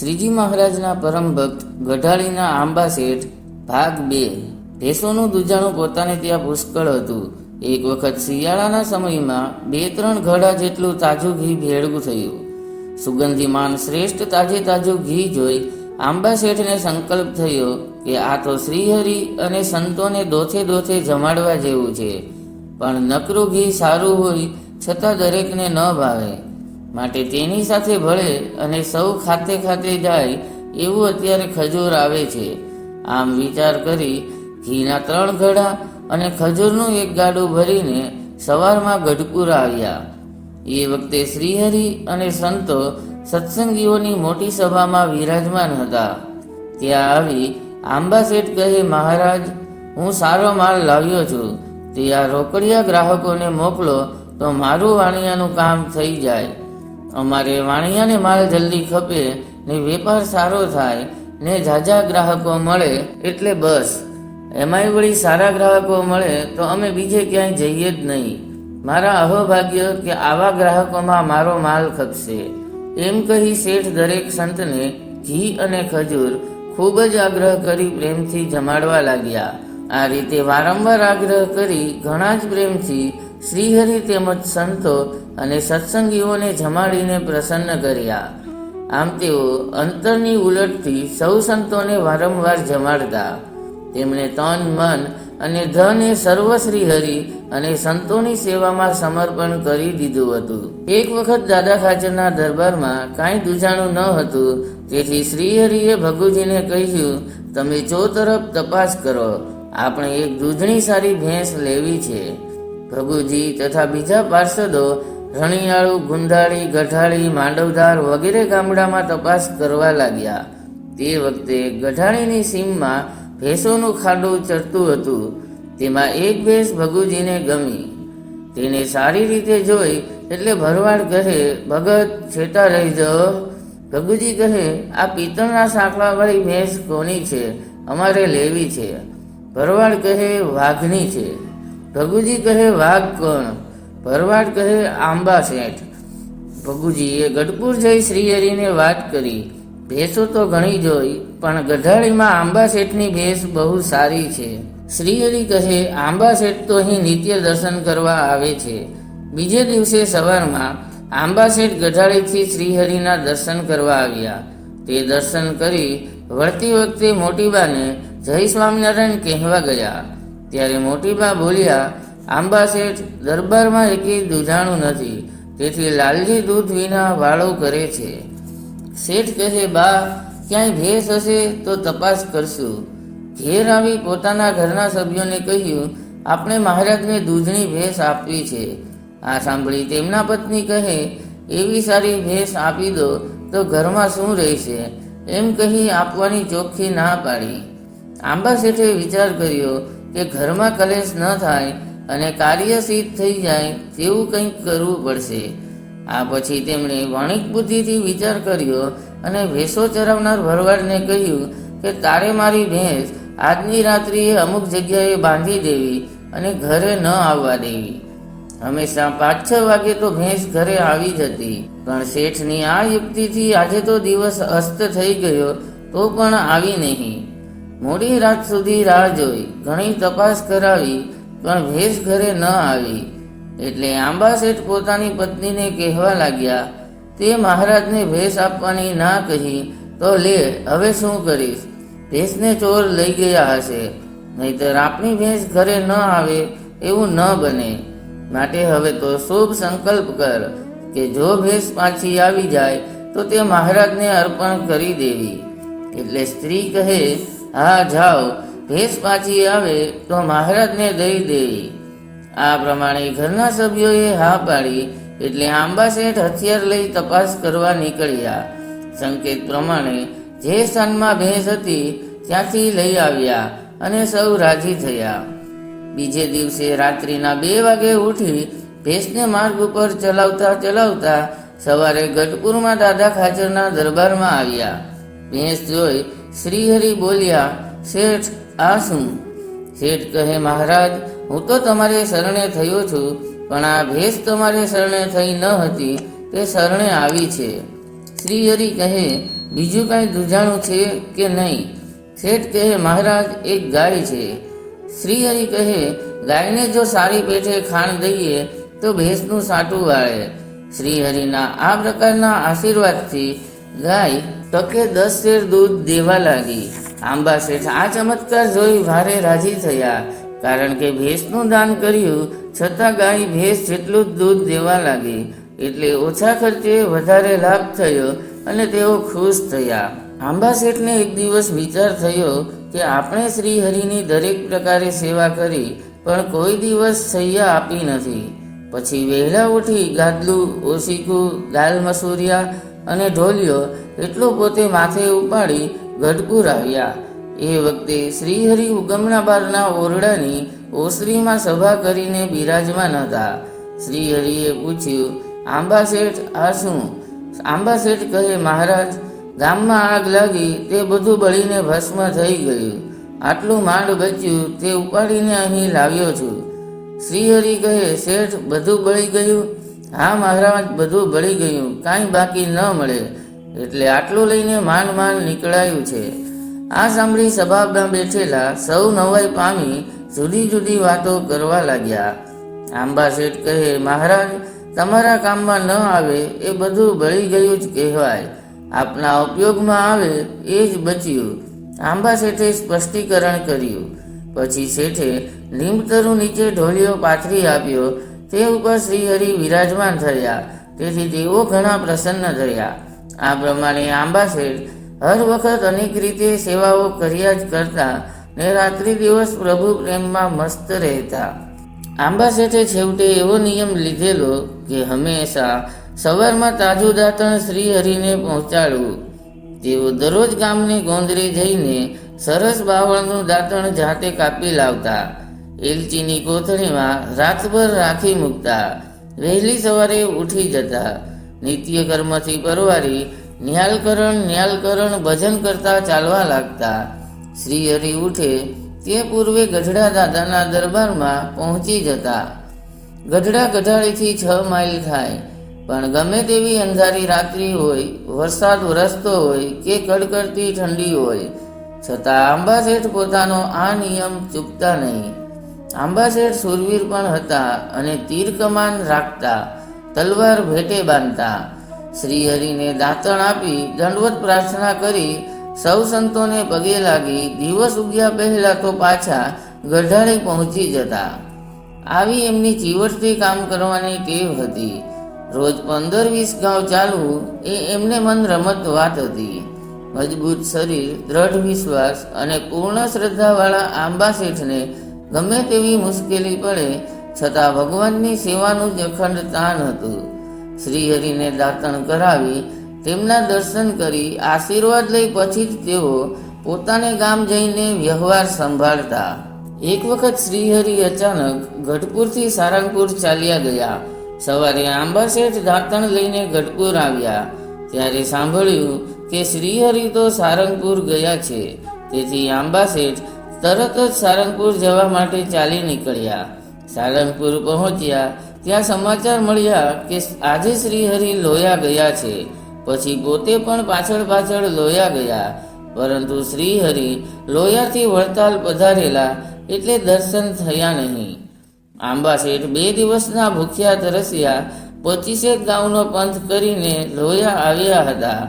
શ્રીજી મહારાજના પરમ ભક્ત ગઢાળીના આંબા શેઠ, ભાગ બે, ભેંસોનું દૂજાણું પોતાને ત્યાં પુષ્કળ હતું. એક વખત શિયાળાના સમયમાં બે ત્રણ ઘડા જેટલું તાજું ઘી ભેળવું થયું. સુગંધીમાન શ્રેષ્ઠ તાજે તાજું ઘી જોઈ આંબા શેઠને સંકલ્પ થયો કે આ તો શ્રીહરિ અને સંતોને દોથે દોથે જમાડવા જેવું છે. પણ નકરું ઘી સારું હોય છતાં દરેકને ન ભાવે. માટે તેની સાથે ભળે અને સૌ ખાતે ખાતે જાય એવું અત્યારે ખજૂર આવે છે. આમ વિચાર કરી ઘીના ત્રણ ઘડા અને ખજૂરનું એક ગાડું ભરીને સવારમાં ગઢપુર આવ્યા. એ વખતે શ્રીહરિ અને સંતો સત્સંગીઓની મોટી સભામાં વિરાજમાન હતા. ત્યાં આવી આંબા શેઠ કહે, મહારાજ, હું સારો માલ લાવ્યો છું. તે આ રોકડિયા ગ્રાહકોને મોકલો તો મારું વાણિયાનું કામ થઈ જાય. અમારે વાણિયાને માલ જલ્દી ખપે, ને વેપાર સારો થાય, ને ઝાઝા ગ્રાહકો મળે, એટલે બસ. એમાંય વળી સારા ગ્રાહકો મળે, તો અમે બીજે ક્યાંય જઈએ જ નહીં. મારા અહોભાગ્ય કે આવા ગ્રાહકોમાં મારો માલ ખપશે. એમ કહી શેઠ દરેક સંતને ઘી અને ખજૂર ખૂબ જ આગ્રહ કરી પ્રેમથી જમાડવા લાગ્યા. આ રીતે વારંવાર આગ્રહ કરી ઘણા જ પ્રેમથી શ્રીહરિ તેમજ સંતો અને સત્સંગીઓને જમાડીને પ્રસન્ન કર્યા. આમ તેઓ અંતરની ઉલટથી સૌ સંતોને વારંવાર જમાડતા. તેમણે તન, મન અને ધન એ સર્વ શ્રીહરિ અને સંતોની સેવામાં સમર્પણ કરી દીધું હતું. એક વખત દાદા ખાચરના દરબારમાં કાંઈ દુજાણું ન હતું, તેથી શ્રીહરિએ ભગુજીને કહ્યું, તમે ચો તરફ તપાસ કરો, આપણે એક દૂધણી સારી ભેંસ લેવી છે. ભગુજી તથા બીજા પાર્ષદો રણિયાળુ ગુંદાળી ગઢાળી, માંડવધાર વગેરે ગામડામાં તપાસ કરવા લાગ્યા. તે વખતે ગઢાળીની સીમમાં ભેંસોનું ખાડું ચડતું હતું. તેમાં એક ભેંસ ભગુજીને ગમી. તેને સારી રીતે જોઈ એટલે ભરવાડ કહે, ભગત, છેટા રહી જાઓ ભગુજી કહે, આ પિત્તળના સાંકળાવાળી ભેંસ કોની છે? અમારે લેવી છે. ભરવાડ કહે, વાઘની છે. ભગુજી કહે, વાઘ કોણ? ભરવાડ કહે, આંબા શેઠ. ભગુજીએ ગઢપુર જઈ શ્રીહરિને વાત કરી. ભેંસો તો ઘણી જોઈ, પણ ગઢાળીમાં આંબા શેઠની ભેંસ બહુ સારી છે. શ્રીહરિ કહે, આંબા શેઠ તો અહીં નિત્ય દર્શન કરવા આવે છે. બીજે દિવસે સવારમાં આંબા શેઠ ગઢાળીથી શ્રીહરિના દર્શન કરવા આવ્યા. તે દર્શન કરી વળતી વખતે મોટીબાને જય સ્વામિનારાયણ કહેવા ગયા. ત્યારે મોટીબા બોલ્યા આંબા શેઠ દરબારમાં એકેય દૂધાણું નથી, તેથી લાલજી દૂધ વિના વાળો કરે છે. શેઠ કહે, બા, ક્યાંય ભેંસ હશે તો તપાસ કરશું. ઘેર આવી પોતાના ઘરના સભ્યોને કહ્યું, આપણે મહારાજને દૂધની ભેંસ આપવી છે. આ સાંભળી તેમના પત્ની કહે, એવી સારી ભેંસ આપી દો તો ઘરમાં શું રહેશે? એમ કહી આપવાની ચોખ્ખી ના પાડી. આંબા શેઠે વિચાર કર્યો કે ઘરમાં કલેશ ન થાય અને કાર્ય સિદ્ધ થઈ જાય તેવું કંઈક કરવું પડશે. આ પછી તેમણે વણિક બુદ્ધિથી વિચાર કર્યો અને ભેંસો ચરાવનાર ભરવાડને કહ્યું કે, તારે મારી ભેંસ આજની રાત્રિએ અમુક જગ્યાએ બાંધી દેવી અને ઘરે ન આવવા દેવી. હંમેશા પાંચ છ વાગે તો ભેંસ ઘરે આવી જતી પણ શેઠની આ યુક્તિથી આજે તો દિવસ અસ્ત થઈ ગયો, તો પણ આવી નહીં. મોડી રાત સુધી રાહ જોઈ, ઘણી તપાસ કરાવી પણ ભેંસ ઘરે ન આવી. એટલે આંબાસેઠ પોતાની પત્નીને કહેવા લાગ્યા, તે મહારાજને ભેંસ આપવાની ના કહી, તો લે, હવે શું કરીશ? ભેંસને ચોર લઈ ગયા હશે. નહીતર આપણી ભેંસ ઘરે ન આવે, એવું ન બને. માટે હવે તો શુભ સંકલ્પ કર કે જો ભેંસ પાછી આવી જાય, તો તે મહારાજને અર્પણ કરી દેવી. એટલે સ્ત્રી કહે, હા, જાઓ. ભેંસ પાછી આવે તો મહારાજને દઈ દેવી. આ પ્રમાણે ઘરના સભ્યોએ હા પાડી એટલે આંબા શેઠ હથિયાર લઈ તપાસ કરવા નીકળ્યા. સંકેત પ્રમાણે જે સ્થાનમાં ભેંસ હતી ત્યાંથી લઈ આવ્યા અને સૌ રાજી થયા. બીજે દિવસે રાત્રિના બે વાગે ઉઠી ભેંસને માર્ગ ઉપર ચલાવતા ચલાવતા સવારે ગઢપુરમાં દાદા ખાચરના દરબારમાં આવ્યા. ભેંસ જોઈ શ્રીહરિ બોલ્યા શેઠ આ શું શેઠ કહે, મહારાજ, હું તો તમારે શરણે થયો છું, પણ આ ભેંસ તમારે શરણે થઈ ન હતી, તે શરણે આવી છે. શ્રી હરિ કહે, બીજું કાંઈ દુજાણું છે કે નહીં? શેઠ કહે, મહારાજ, એક ગાય છે. શ્રી હરિ કહે, ગાયને જો સારી પેઠે ખાણ દઈએ, તો ભેંસનું સાટું વાળે. શ્રી હરિના આ પ્રકારના આશીર્વાદથી ગાય ટકે દસ શેર દૂધ દેવા લાગી. આંબા શેઠ, આ ચમત્કાર જોઈ ભારે રાજી થયા. કારણ કે ભેંસનું દાન કર્યું, છતાં ગાય ભેંસ જેટલું જ દૂધ દેવા લાગી. એટલે ઓછા ખર્ચે વધારે લાભ થયો અને તેઓ ખુશ થયા. આંબા શેઠને એક દિવસ વિચાર થયો કે આપણે શ્રી હરિની દરેક પ્રકારે સેવા કરી, પણ કોઈ દિવસ સૈયા આપી નથી. પછી વહેલા ઉઠી ગાદલું, ઓશીકું, દાલ મસૂરિયા અને ઢોલિયો એટલું પોતે માથે ઉપાડી ગઢપુર આવ્યા. એ વખતે શ્રીહરિ ઉગમના બારના ઓરડાની ઓસરીમાં સભા કરીને બિરાજમાન હતા. શ્રીહરિએ પૂછ્યું, આંબા શેઠ, આ શું? આંબા શેઠ, કહે, મહારાજ, ગામમાં આગ લાગી, તે બધું બળીને ભસ્મ થઈ ગયું. આટલું માંડ બચ્યું તે ઉપાડીને અહીં લાવ્યો છું. શ્રીહરિ કહે, શેઠ, બધું બળી ગયું? હા, મહારાજ, બધું બળી ગયું. કાંઈ બાકી ન મળે. એટલે આટલું લઈને માંડ માંડ નીકળાયું છે. આ સાંભળી સભામાં બેઠેલા સૌ નવાઈ પામી જુદી જુદી વાતો કરવા લાગ્યા. આંબા શેઠ કહે, મહારાજ, તમારા કામમાં ન આવે એ બધું બળી ગયું જ કહેવાય. આપના ઉપયોગમાં આવે એ જ બચ્યું. આંબા શેઠે સ્પષ્ટીકરણ કર્યું. પછી શેઠે લીમતરું નીચે ઢોલિયો પાથરી આપ્યો. તે ઉપર શ્રીહરિ વિરાજમાન થયા. તેથી તેઓ ઘણા પ્રસન્ન થયા. આ પ્રમાણે આંબાશેર હર વખત અનેક રીતે સેવાઓ કર્યા જ કરતા ને રાત્રિ દિવસ પ્રભુ પ્રેમમાં મસ્ત રહેતા. આંબાશેઠે છેવટે એવો નિયમ લીધેલો કે હંમેશા સવારમાં તાજું દાંતણ શ્રીહરિને પહોંચાડવું. તેઓ દરરોજ ગામની ગોંદરે જઈને સરસ બાવળનું દાંતણ જાતે કાપી લાવતા. એલચીની કોથળીમાં રાતભર રાખી મૂકતા. વહેલી સવારે ઉઠી જતા. નિત્ય કર્મથી પરવારી નિહાલકરણ નિહાલકરણ ભજન કરતા ચાલવા લાગતા. શ્રી હરિ ઉઠે, તે પૂર્વે ગઢડા દાદાના દરબારમાં પહોંચી જતા. ગઢડા ગઢાળીથી છ માઇલ થાય, પણ ગમે તેવી અંધારી રાત્રિ હોય, વરસાદ વરસતો હોય કે કડકડતી ઠંડી હોય, છતાં આંબાશેઠ પોતાનો આ નિયમ ચૂકતા નહીં. આંબાશેઠ સુરવીર પણ હતા અને તીર કમાન રાખતા. તલવાર ભેટે બાંધતા. શ્રી હરિને દાંતણ આપી દંડવત પ્રાર્થના કરી સૌ સંતોને પગે લાગી દિવસ ઉગ્યા પહેલા તો પાછા ગઢાળે પહોંચી જતા. આવી એમની ચીવટથી કામ કરવાની ટેવ હતી. રોજ પંદર વીસ ગાંવ ચાલવું એ એમને મન રમત વાત હતી. મજબૂત શરીર, દ્રઢ વિશ્વાસ અને પૂર્ણ શ્રદ્ધાવાળા આંબા શેઠને ગમે તેવી મુશ્કેલી પડે છતાં ભગવાનની સેવાનું જ અખંડ તાણ હતું. શ્રીહરિને દાતણ કરાવી તેમના દર્શન કરી આશીર્વાદ લઈ પછી જ તેઓ પોતાને ગામ જઈને વ્યવહાર સંભાળતા. એક વખત શ્રીહરિ અચાનક ગઢપુરથી સારંગપુર ચાલ્યા ગયા. સવારે આંબાશેઠ દાંતણ લઈને ગઢપુર આવ્યા. ત્યારે સાંભળ્યું કે શ્રીહરિ તો સારંગપુર ગયા છે. તેથી આંબાશેઠ તરત જ સારંગપુર જવા માટે ચાલી નીકળ્યા. સારંગપુર પહોંચ્યા. ત્યાં સમાચાર મળ્યા કે આજે શ્રીહરિ લોયા ગયા છે. પછી પોતે પણ પાછળ પાછળ લોયા ગયા. પરંતુ શ્રીહરિ લોયાથી વડતાલ પધારેલા એટલે દર્શન થયા નહીં. આંબા શેઠ બે દિવસના ભૂખ્યા તરસ્યા. પચીસેક ગામનો પંથ કરીને લોયા આવ્યા હતા.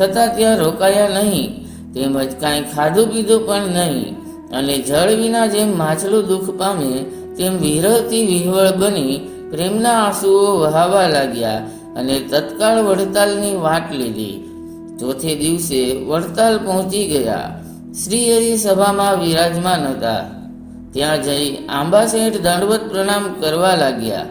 છતાં ત્યાં રોકાયા નહીં. તેમજ કાંઈ ખાધું પીધું પણ નહીં. અને જળ વિના જેમ માછલું દુઃખ પામે તેમ વિરહથી વિહવળ બની પ્રેમના આંસુઓ વહાવા લાગ્યા અને તત્કાળ વડતાલની વાટ લીધી. ચોથે દિવસે વડતાલ પહોંચી ગયા. શ્રી હરિ સભામાં વિરાજમાન હતા. ત્યાં જઈ આંબા શેઠ દંડવત પ્રણામ કરવા લાગ્યા.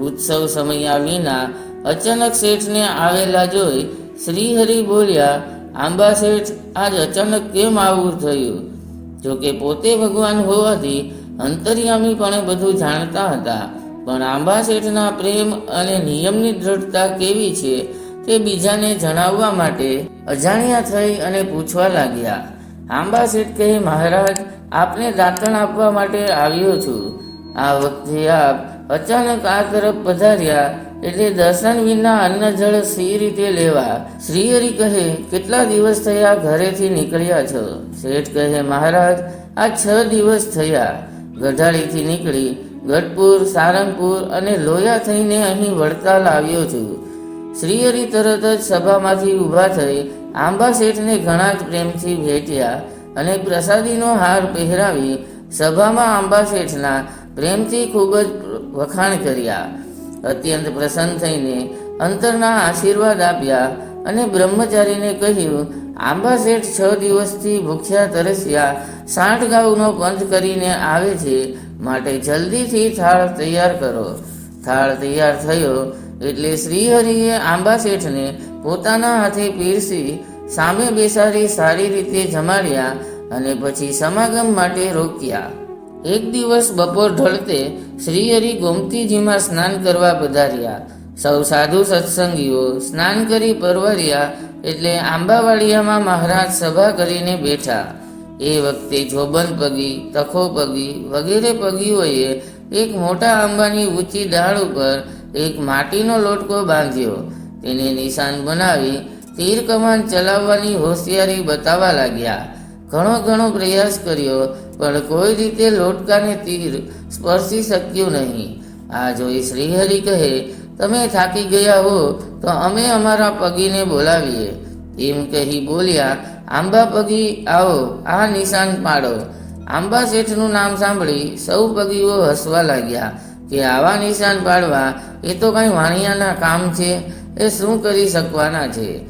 ઉત્સવ સમયા વિના અચાનક શેઠને આવેલા જોઈ શ્રી હરિ બોલ્યા, આંબા શેઠ, આજ અચાનક કેમ આવું થયું? જોકે પોતે ભગવાન હોવાથી અંતર્યામીપણે બધું જાણતા હતા. પણ આંબા શેઠના પ્રેમ અને નિયમની દ્રઢતા કેવી છે તે બીજાને જણાવવા માટે અજાણ્યા થઈ અને પૂછવા લાગ્યા. આંબા શેઠ કહે, મહારાજ, આપને દાંતણ આપવા માટે આવ્યો છું. આ વખતે આપ અચાનક આ તરફ પધાર્યા એટલે દર્શન વિના અન્ન જળ સી રીતે લેવા. શ્રીહરિ કહે, કેટલા દિવસ થયા ઘરેથી નીકળ્યા છો? શેઠ કહે, મહારાજ, આ છ દિવસ થયા. ગઢાળીથી નીકળી ગઢપુર, સારંગપુર અને લોયા થઈને અહીં વડતાલ આવ્યો છું. શ્રીહરિ તરત જ સભામાંથી ઊભા થઈ આંબા શેઠને ઘણા જ પ્રેમથી ભેટ્યા અને પ્રસાદીનો હાર પહેરાવી સભામાં આંબા શેઠના પ્રેમથી ખૂબ જ વખાણ કર્યા. અત્યંત પ્રસન્ન થઈને અંતરના આશીર્વાદ આપ્યા અને બ્રહ્મચારીને કહ્યું, આંબા શેઠ છ દિવસથી ભૂખ્યા તરસ્યા સાઠ ગાઉનો પંથ કરીને આવે છે. માટે જલ્દીથી થાળ તૈયાર કરો. થાળ તૈયાર થયો એટલે શ્રીહરિએ આંબા શેઠને પોતાના હાથે પીરસી, સામે બેસાડી સારી રીતે જમાડ્યા અને પછી સમાગમ માટે રોક્યા. એક દિવસ બપોર ઢળતે શ્રીહરિ ગોમતીજીમાં સ્નાન કરવા પધાર્યા. સૌ સાધુ સત્સંગીઓ સ્નાન કરી પરવર્યા એટલે આંબાવાડિયામાં મહારાજ સભા કરીને બેઠા. એ વખતે જોબન પગી, તખો પગી વગેરે પગીઓએ એક મોટા આંબાની ઊંચી ડાળ ઉપર એક માટીનો લોટકો બાંધ્યો. તેને નિશાન બનાવી તીર કમાન ચલાવવાની હોશિયારી બતાવવા લાગ્યા. ઘણો ઘણો પ્રયાસ કર્યો, પણ કોઈ રીતે લોટકાને તીર સ્પર્શી શક્યું નહીં. આ જોઈ શ્રીહરિ કહે તમે થાકી ગયા હો, તો અમે અમારા પગીને બોલાવીએ. એમ કહી બોલ્યા, આંબા પગી આવો, આ નિશાન પાડો. આંબા શેઠનું નામ સાંભળી સૌ પગીઓ હસવા લાગ્યા કે આવા નિશાન પાડવા એ તો કાંઈ વાણિયાના કામ છે, એ શું કરી શકવાના છે?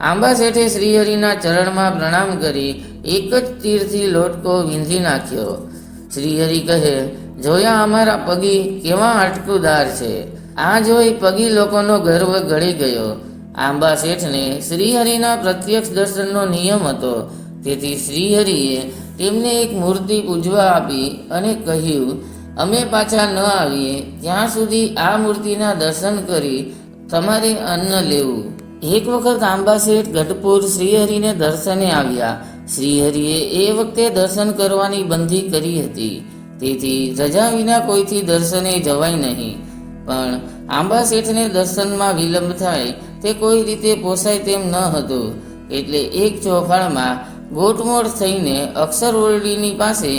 આંબા શેઠે શ્રીહરિના ચરણમાં પ્રણામ કરી એક જ તીરથી લોટકો વીંધી નાખ્યો. શ્રીહરિ કહે, જોયા અમારા પગી કેવા અટકુદાર છે. આ જોઈ પગી લોકોનો ગર્વ ગળી ગયો. આંબા શેઠને શ્રીહરિના પ્રત્યક્ષ દર્શનનો નિયમ હતો. તેથી શ્રીહરિએ તેમને એક મૂર્તિ પૂજવા આપી અને કહ્યું, અમે પાછા ન આવીએ. ત્યાં સુધી આ મૂર્તિના દર્શન કરી તમારે અન્ન લેવું. એક વખત આંબા શેઠ ગઢપુર શ્રીહરિને દર્શને આવ્યા. શ્રીહરિએ એ વખતે દર્શન કરવાની બંધી કરી હતી. તેથી રજા વિના કોઈથી દર્શને જવાય નહીં. પણ આંબા શેઠને દર્શનમાં વિલંબ થાય, તે કોઈ રીતે પોસાય તેમ ન હતું. એટલે એક ચોફાળમાં ગોટમોડ થઈને અક્ષર ઓરડીની પાસે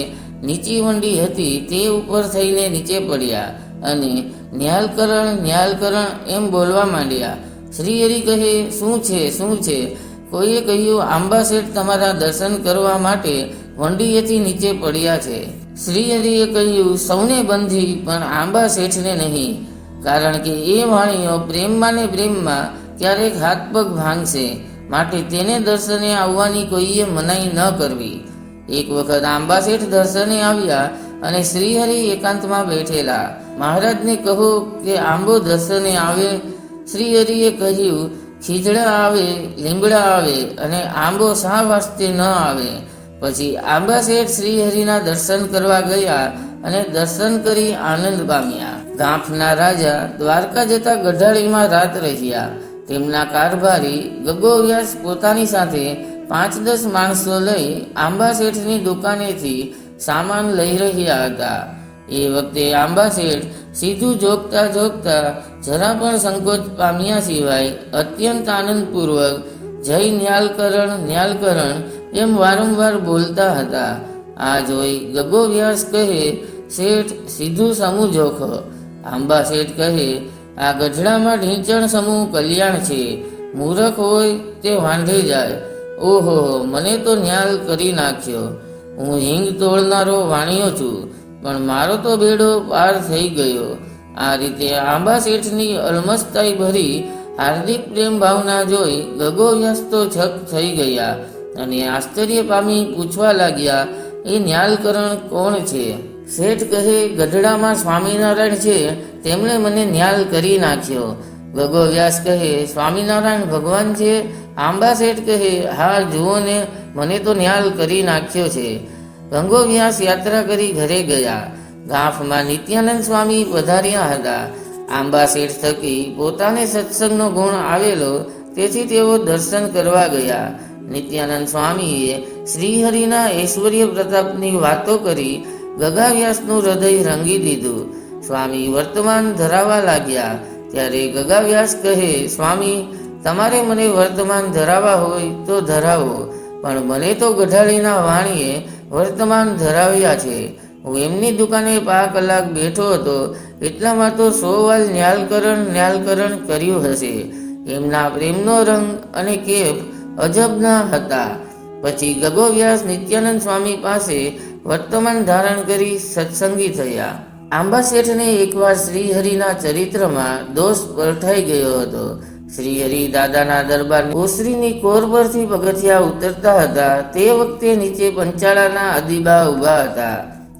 નીચી વંડી હતી, તે ઉપર થઈને નીચે પડ્યા અને ન્યાલકરણ ન્યાલકરણ એમ બોલવા માંડ્યા. શ્રીહરિ કહે, શું છે શું છે? કોઈએ કહ્યું, આંબા શેઠ તમારા દર્શન કરવા માટે વંડીએથી નીચે પડ્યા છે. શ્રીહરિએ કહ્યું, સૌને બંધી, પણ આંબા શેઠને નહીં. કારણ કે એ વાણીઓ પ્રેમમાં ને પ્રેમમાં ક્યારેક હાથ પગ ભાંગશે. માટે તેને દર્શને આવવાની કોઈએ મનાઈ ન કરવી. એક વખત આંબા શેઠ દર્શને આવ્યા અને શ્રીહરિ એકાંતમાં બેઠેલા. મહારાજને કહો કે આંબો દર્શને આવે. શ્રીહરિએ કહ્યું, ખીજડા આવે, લીમડા આવે અને આંબો શા વાસ્તે ન આવે? પછી આંબા શેઠ શ્રીહરિના દર્શન કરવા ગયા અને દર્શન કરી આનંદ પામ્યા. ગાંફના રાજા દ્વારકા જતા ગઢાળીમાં રાત રહ્યા. તેમના કારભારી ગગોવ્યાસ પોતાની સાથે પાંચ દસ માણસો લઈ આંબા શેઠની દુકાનેથી સામાન લઈ રહ્યા હતા. એ વખતે આંબા શેઠ સીધું જોગતા જોગતા જરા પણ સંકોચ પામ્યા સિવાય અત્યંત આનંદપૂર્વક જય ન્યાલકરણ ન્યાલકરણ એમ વારંવાર બોલતા હતા. આ જોઈ ગગો વ્યાસ કહે, શેઠ, સીધું સમૂહ જોખો. આંબા શેઠ કહે, આ ગઢડામાં ઢીંચણ સમૂહ કલ્યાણ છે. મૂરખ હોય તે વાંઢે જાય. ઓહો, મને તો ન્યાલ કરી નાખ્યો. હું હિંગ તોડનારો વાણિયો છું, પણ મારો તો બેડો પાર થઈ ગયો. આ રીતે આંબા શેઠની અલમસ્તાઈ ભરી હાર્દિક પ્રેમ ભાવના જોઈ ગગો વ્યાસ તો છક થઈ ગયા અને આશ્ચર્ય પામી પૂછવા લાગ્યા, એ ન્યાલકરણ કોણ છે? શેઠ કહે, ગઢડામાં સ્વામિનારાયણ છે, તેમણે મને ન્યાલ કરી નાખ્યો. ગગો વ્યાસ કહે, સ્વામિનારાયણ ભગવાન છે? આંબા શેઠ કહે, હા, જુઓ ને, મને તો ન્યાલ કરી નાખ્યો છે. ગંગો વ્યાસ યાત્રા કરી ઘરે ગયા. ગાંફમાં નિત્યાનંદ સ્વામી વધાર્યા હતા. આંબા શેઠ થકી પોતાને સત્સંગનો ગુણ આવેલો, તેથી તેઓ દર્શન કરવા ગયા. નિત્યાનંદ સ્વામીએ શ્રીહરિના ઐશ્વર્ય પ્રતાપની વાતો કરી ગગા વ્યાસનું હૃદય રંગી દીધું. સ્વામી વર્તમાન ધરાવા લાગ્યા. ત્યારે ગગાવ્યાસ કહે, સ્વામી, તમારે મને વર્તમાન ધરાવવા હોય તો ધરાવો, પણ મને તો ગઢાળીના વાણીએ વર્તમાન ધરાવ્યા છે. હું એમની દુકાને પા કલાક બેઠો હતો, એટલામાં તો સો વાર ન્યાલકરણ ન્યાલકરણ કર્યું હશે. એમના પ્રેમનો રંગ અને કેફ અજબના હતા. પછી ગગોવ્યાસ નિત્યાનંદ સ્વામી પાસે વર્તમાન ધારણ કરી સત્સંગી થયા. આંબા શેઠને એકવાર શ્રીહરિના ચરિત્રમાં દોષ પરઠાઈ ગયો હતો. શ્રીહરિ દાદાના દરબાર ઓસરીની કોર પરથી પગથિયા ઉતરતા હતા. તે વખતે નીચે પંચાળાના અદીબા ઊભા હતા.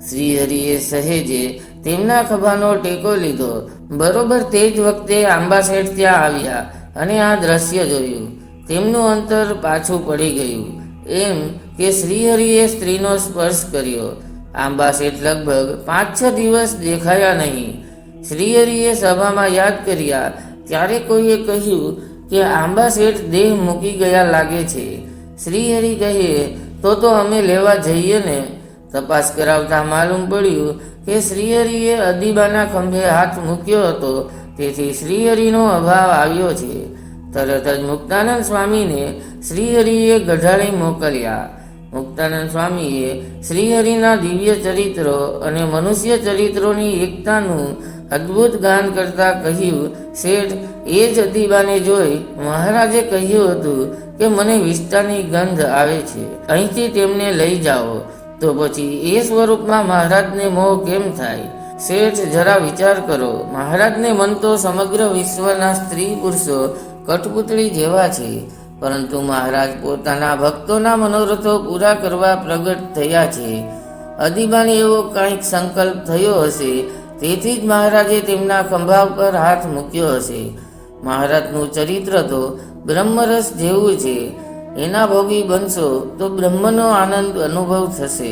શ્રીહરિએ સહેજે તેમના ખભાનો ટેકો લીધો. બરોબર તે જ વખતે આંબા શેઠ ત્યાં આવ્યા અને આ દ્રશ્ય જોયું. તેમનું અંતર પાછું પડી ગયું. એમ કે શ્રીહરિએ સ્ત્રીનો સ્પર્શ કર્યો. આંબા શેઠ લગભગ પાંચ છ દિવસ દેખાયા નહીં. શ્રીહરિએ સભામાં યાદ કર્યા. ત્યારે કોઈએ કહ્યું કે આંબા શેઠ દેહ મૂકી ગયા લાગે છે. શ્રીહરિ કહે, તો તો અમે લેવા જઈએ ને. તપાસ કરાવતા માલુમ પડ્યું કે શ્રીહરિએ અદીબાના ખંભે હાથ મૂક્યો હતો. તેથી શ્રીહરિનો અભાવ આવ્યો છે. તરત જ મુક્તાનંદ સ્વામીને શ્રીહરિએ ગઢાળી મોકલ્યા. મુક્તાનંદ સ્વામીએ શ્રીહરિના દિવ્ય ચરિત્રો અને મનુષ્ય ચરિત્રોની એકતાનું અદ્ભુત ગાન કરતા કહ્યું, શેઠ, એ જ અદીબાને જોઈ મહારાજે કહ્યું હતું કે મને વિસ્તારની ગંધ આવે છે. અહીંથી તેમને લઈ જાઓ. તો પછી એ સ્વરૂપમાં મહારાજને મોહ કેમ થાય? શેઠ, જરા વિચાર કરો. મહારાજને મન તો સમગ્ર વિશ્વના સ્ત્રી પુરુષો કઠપુતળી જેવા છે. પરંતુ મહારાજ પોતાના ભક્તોના મનોરથો પૂરા કરવા પ્રગટ થયા છે. અદીબાને એવો કંઈક સંકલ્પ થયો હશે, તેથી જ મહારાજે તેમના ખંભા પર હાથ મૂક્યો હશે. મહારાજનું ચરિત્ર તો બ્રહ્મરસ જેવું છે. એના ભોગી બનશો તો બ્રહ્મનો આનંદ અનુભવ થશે.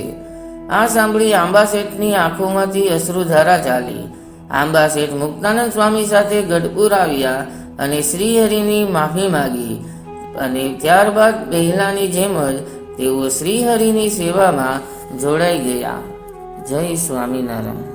આ સાંભળી આંબા શેઠની આંખોમાંથી અશ્રુધારા ચાલી. આંબા શેઠ મુક્તાનંદ સ્વામી સાથે ગઢપુર આવ્યા અને શ્રીહરિની માફી માગી. અને ત્યારબાદ પહેલાની જેમ જ તેઓ શ્રીહરિની સેવામાં જોડાઈ ગયા. જય સ્વામિનારાયણ.